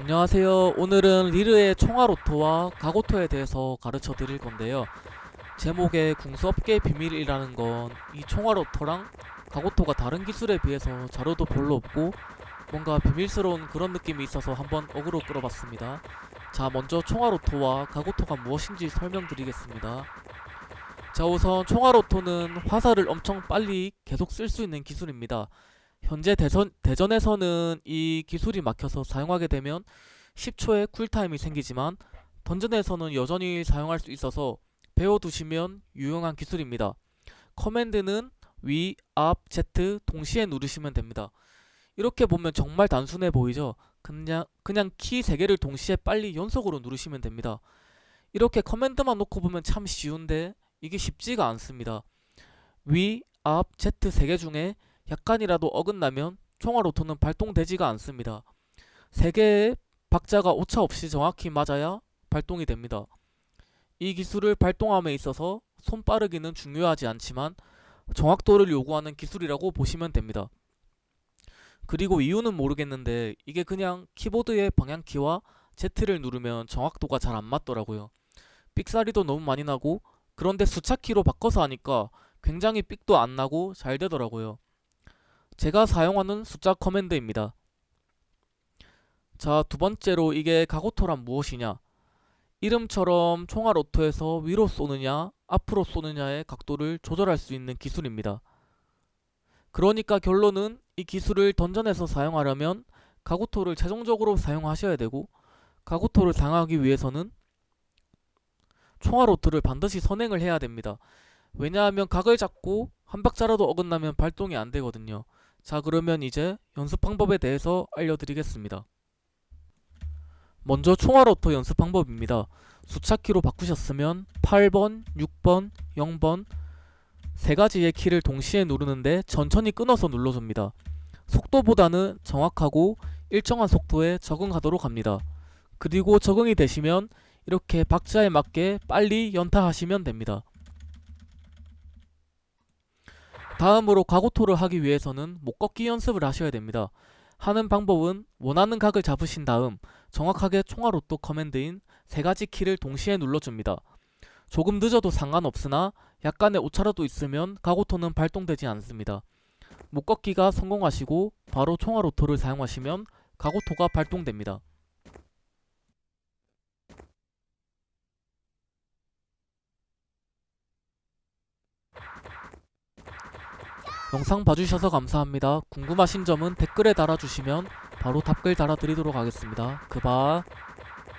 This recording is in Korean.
안녕하세요. 오늘은 리르의 총알오토와 가고토에 대해서 가르쳐 드릴 건데요. 제목에 궁수업계의 비밀이라는 건 이 총알오토랑 가고토가 다른 기술에 비해서 자료도 별로 없고 뭔가 비밀스러운 그런 느낌이 있어서 한번 어그로 끌어봤습니다. 자, 먼저 총알오토와 가고토가 무엇인지 설명드리겠습니다. 자, 우선 총알오토는 화살을 엄청 빨리 계속 쓸 수 있는 기술입니다. 현재 대선, 대전에서는 이 기술이 막혀서 사용하게 되면 10초의 쿨타임이 생기지만 던전에서는 여전히 사용할 수 있어서 배워두시면 유용한 기술입니다. 커맨드는 위, 앞, Z 동시에 누르시면 됩니다. 이렇게 보면 정말 단순해 보이죠? 그냥, 그냥 키 3개를 동시에 빨리 연속으로 누르시면 됩니다. 이렇게 커맨드만 놓고 보면 참 쉬운데 이게 쉽지가 않습니다. 위, 앞, Z 3개 중에 약간이라도 어긋나면 총알 오토는 발동되지가 않습니다. 세 개의 박자가 오차 없이 정확히 맞아야 발동이 됩니다. 이 기술을 발동함에 있어서 손 빠르기는 중요하지 않지만 정확도를 요구하는 기술이라고 보시면 됩니다. 그리고 이유는 모르겠는데 이게 그냥 키보드의 방향키와 Z를 누르면 정확도가 잘 안 맞더라고요. 삑사리도 너무 많이 나고 그런데 숫자키로 바꿔서 하니까 굉장히 삑도 안 나고 잘 되더라고요. 제가 사용하는 숫자 커맨드입니다. 자, 두 번째로 이게 가고토란 무엇이냐? 이름처럼 총알 오토에서 위로 쏘느냐, 앞으로 쏘느냐의 각도를 조절할 수 있는 기술입니다. 그러니까 결론은 이 기술을 던전에서 사용하려면 가고토를 최종적으로 사용하셔야 되고, 가고토를 사용하기 위해서는 총알 오토를 반드시 선행을 해야 됩니다. 왜냐하면 각을 잡고 한 박자라도 어긋나면 발동이 안 되거든요. 자, 그러면 이제 연습 방법에 대해서 알려드리겠습니다. 먼저 총알 오토 연습 방법입니다. 숫자키로 바꾸셨으면 8번, 6번, 0번 세 가지의 키를 동시에 누르는데 천천히 끊어서 눌러줍니다. 속도보다는 정확하고 일정한 속도에 적응하도록 합니다. 그리고 적응이 되시면 이렇게 박자에 맞게 빨리 연타하시면 됩니다. 다음으로 가고토를 하기 위해서는 목 꺾기 연습을 하셔야 됩니다. 하는 방법은 원하는 각을 잡으신 다음 정확하게 총알 오토 커맨드인 세 가지 키를 동시에 눌러줍니다. 조금 늦어도 상관없으나 약간의 오차라도 있으면 가고토는 발동되지 않습니다. 목 꺾기가 성공하시고 바로 총알 오토를 사용하시면 가고토가 발동됩니다. 영상 봐주셔서 감사합니다. 궁금하신 점은 댓글에 달아주시면 바로 답글 달아드리도록 하겠습니다. 그바